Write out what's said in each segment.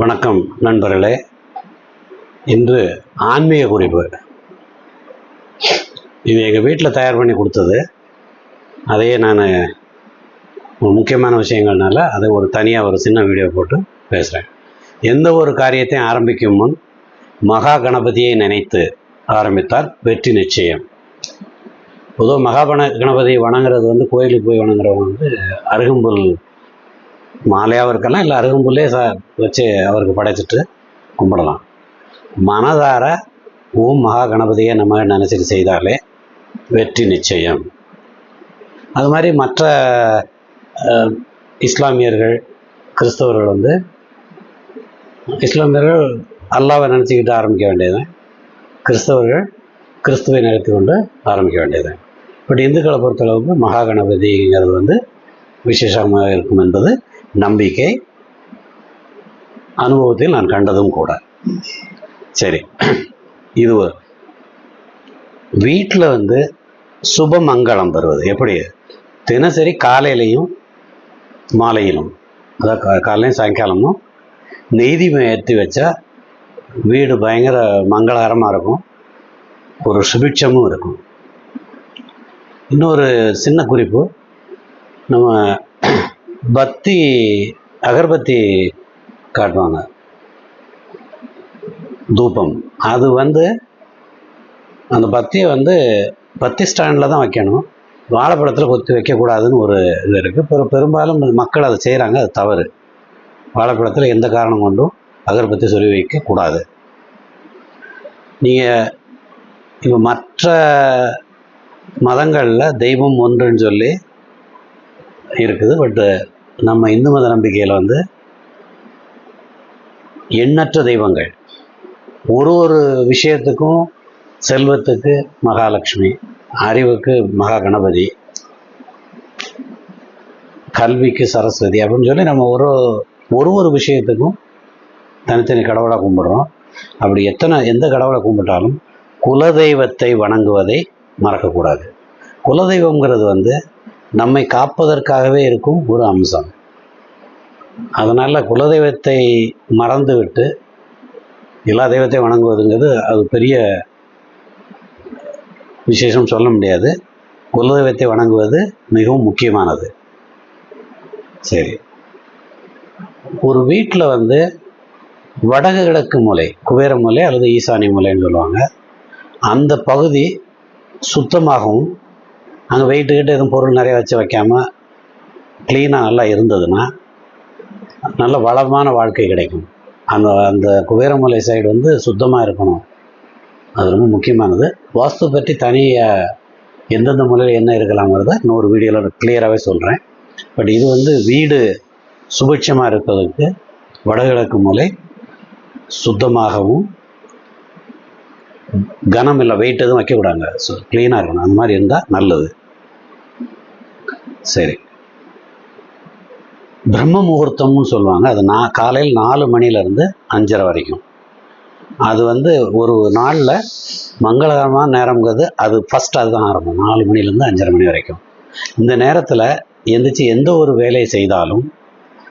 வணக்கம் நண்பர்களே. இன்று ஆன்மீக குறிப்பு. இது எங்கள் வீட்டில் தயார் பண்ணி கொடுத்தது. அதையே நான் முக்கியமான விஷயங்கள்னால அதை ஒரு தனியாக ஒரு சின்ன வீடியோ போட்டு பேசுகிறேன் எந்த ஒரு காரியத்தையும் ஆரம்பிக்கும் முன் மகா கணபதியை நினைத்து ஆரம்பித்தால் வெற்றி நிச்சயம். பொதுவாக மகாபண கணபதி வணங்குறது வந்து கோயிலுக்கு போய் வணங்குறவங்க வந்து அருகம்புல் மாலையாகவும் இருக்கலாம் இல்லை அருகம்புல்லே ச வச்சு அவருக்கு படைச்சிட்டு கும்பிடலாம். மனதார ஓம் மகா கணபதியை நம்ம நினச்சிட்டு செய்தாலே வெற்றி நிச்சயம். அது மாதிரி மற்ற இஸ்லாமியர்கள் கிறிஸ்தவர்கள் வந்து இஸ்லாமியர்கள் அல்லாவை நினச்சிக்கிட்டு ஆரம்பிக்க வேண்டியது. கிறிஸ்தவர்கள் கிறிஸ்துவை நிறுத்தி கொண்டு ஆரம்பிக்க வேண்டியது. பட் இந்துக்களை பொறுத்தளவுக்கு மகா கணபதிங்கிறது வந்து விசேஷமாக இருக்கும் என்பது நம்பிக்கை அனுபவத்தில் நான் கண்டதும் கூட. சரி இது ஒரு- வீட்டில் வந்து சுபமங்களம் பெறுவது எப்படி? தினசரி காலையிலையும் மாலையிலும் அதாவது கா- காலையிலையும் சாயங்காலமும் நெய்தீபம் ஏற்றி வச்சா வீடு பயங்கர மங்களகரமாக இருக்கும். ஒரு சுபிட்சமும் இருக்கும். இன்னொரு சின்ன குறிப்பு. நம்ம பத்தி அகர்பத்தி காட்டுவாங்க. தூபம். அது வந்து அந்த பத்தியை வந்து பத்தி ஸ்டாண்டில் தான் வைக்கணும். வாழைப்பழத்தில் கொத்தி வைக்கக்கூடாதுன்னு ஒரு இது இருக்குது பெரு பெரும்பாலும் மக்கள் அதை செய்கிறாங்க அது தவறு. வாழைப்பழத்தில் எந்த காரணம் கொண்டும் அகர்பத்தி சொல்லி வைக்கக்கூடாது. நீங்கள் இப்போ மற்ற மதங்களில் தெய்வம் ஒன்றுன்னு சொல்லி இருக்குது. பட்டு நம்ம இந்து மத நம்பிக்கையில் வந்து எண்ணற்ற தெய்வங்கள். ஒரு ஒரு விஷயத்துக்கும் செல்வத்துக்கு மகாலட்சுமி அறிவுக்கு மகா கணபதி கல்விக்கு சரஸ்வதி அப்படின்னு சொல்லி நம்ம ஒரு ஒரு ஒரு விஷயத்துக்கும் தனித்தனி கடவுளாக கும்பிடுறோம். அப்படி எத்தனை எந்த கடவுளை கும்பிட்டாலும் குலதெய்வத்தை வணங்குவதை மறக்கக்கூடாது. குலதெய்வங்கிறது வந்து நம்மை காப்பதற்காகவே இருக்கும் ஒரு அம்சம். அதனால் குலதெய்வத்தை மறந்துவிட்டு எல்லா தெய்வத்தையும் வணங்குவதுங்கிறது அது பெரிய விசேஷம் சொல்ல முடியாது. குலதெய்வத்தை வணங்குவது மிகவும் முக்கியமானது. சரி. ஒரு வீட்டில் வந்து வடகு கிழக்கு மூலை குபேர மூலை அல்லது ஈசானி மூலைன்னு சொல்லுவாங்க. அந்த பகுதி சுத்தமாகவும் அங்கே வெயிட்டு கிட்ட எதுவும் பொருள் நிறைய வச்சு வைக்காம க்ளீனாக நல்லா இருந்ததுன்னா நல்ல வளமான வாழ்க்கை கிடைக்கும். அந்த அந்த குபேரமலை சைடு வந்து சுத்தமாக இருக்கணும். அது ரொம்ப முக்கியமானது. வாஸ்து பற்றி தனியாக எந்தெந்த முறையில் என்ன இருக்கலாங்கிறத இன்னொரு வீடியோவில் கிளியராகவே சொல்கிறேன் பட் இது வந்து வீடு சுபிட்சமாக இருப்பதற்கு வடகிழக்கு மூலை சுத்தமாகவும் கனம் இல்லை வெயிட் எதுவும் வைக்கக்கூடாங்க ஸோ க்ளீனாக இருக்கணும். அந்த மாதிரி இருந்தால் நல்லது. சரி. பிரம்ம முகூர்த்தம்னு சொல்லுவாங்க. அது நான் காலையில் நாலு மணிலேருந்து அஞ்சரை வரைக்கும். அது வந்து ஒரு நாளில் மங்களகரமான நேரங்கிறது அது ஃபஸ்ட் அதுதான் ஆரம்பம். நாலு மணிலேருந்து அஞ்சரை மணி வரைக்கும். இந்த நேரத்தில் எந்திரிச்சு எந்த ஒரு வேலையை செய்தாலும்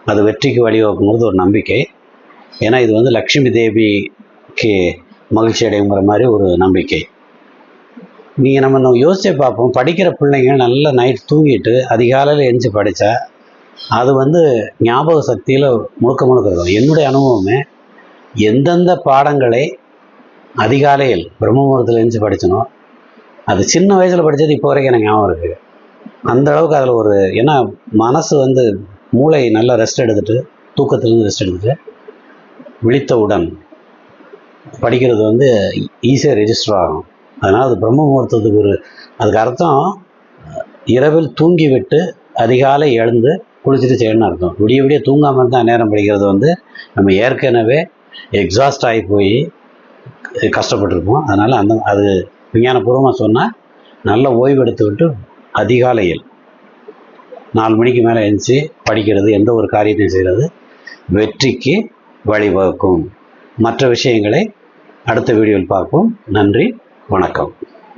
அது வெற்றிக்கு வழிவகுங்கிறது ஒரு நம்பிக்கை. ஏன்னா இது வந்து லக்ஷ்மி தேவிக்கு மகிழ்ச்சி அடையுங்கிற மாதிரி ஒரு நம்பிக்கை. நீங்கள் நம்ம நம்ம யோசிச்சு பார்ப்போம். படிக்கிற பிள்ளைங்க நல்லா நைட் தூங்கிட்டு அதிகாலையில் எழுந்து படித்தா அது வந்து ஞாபக சக்தியில் முழுக்க முழுக்க இருக்கும். என்னுடைய அனுபவமே எந்தெந்த பாடங்களை அதிகாலையில் பிரம்மபுரத்தில் எழுந்து படித்தனோ அது சின்ன வயசில் படித்தது இப்போ வரைக்கும் எனக்கு ஞாபகம் இருக்குது அந்த அளவுக்கு அதில் ஒரு ஏன்னா மனசு வந்து மூளை நல்லா ரெஸ்ட் எடுத்துட்டு தூக்கத்துலேருந்து ரெஸ்ட் எடுத்துட்டு விழித்தவுடன் படிக்கிறது வந்து ஈஸியாக ரெஜிஸ்டர் ஆகும். அதனால் அது பிரம்ம முகூர்த்தத்துக்கு ஒரு அதுக்கு அர்த்தம் இரவில் தூங்கி விட்டு அதிகாலை எழுந்து குளிச்சுட்டு செய்யணும்னு அர்த்தம். விடிய விடிய தூங்காமல் இருந்தால் நேரம் படிக்கிறது வந்து நம்ம ஏற்கனவே எக்ஸாஸ்ட் ஆகி போய் கஷ்டப்பட்டிருப்போம். அதனால் அந்த அது விஞ்ஞானபூர்வமாக சொன்னால் நல்ல ஓய்வு எடுத்து விட்டு அதிகாலையில் நாலு மணிக்கு மேலே எழுந்துச்சு படிக்கிறது எந்த ஒரு காரியத்தையும் செய்கிறது வெற்றிக்கு வழிவகுக்கும். மற்ற விஷயங்களை அடுத்த வீடியோவில் பார்ப்போம். நன்றி வணக்கம்.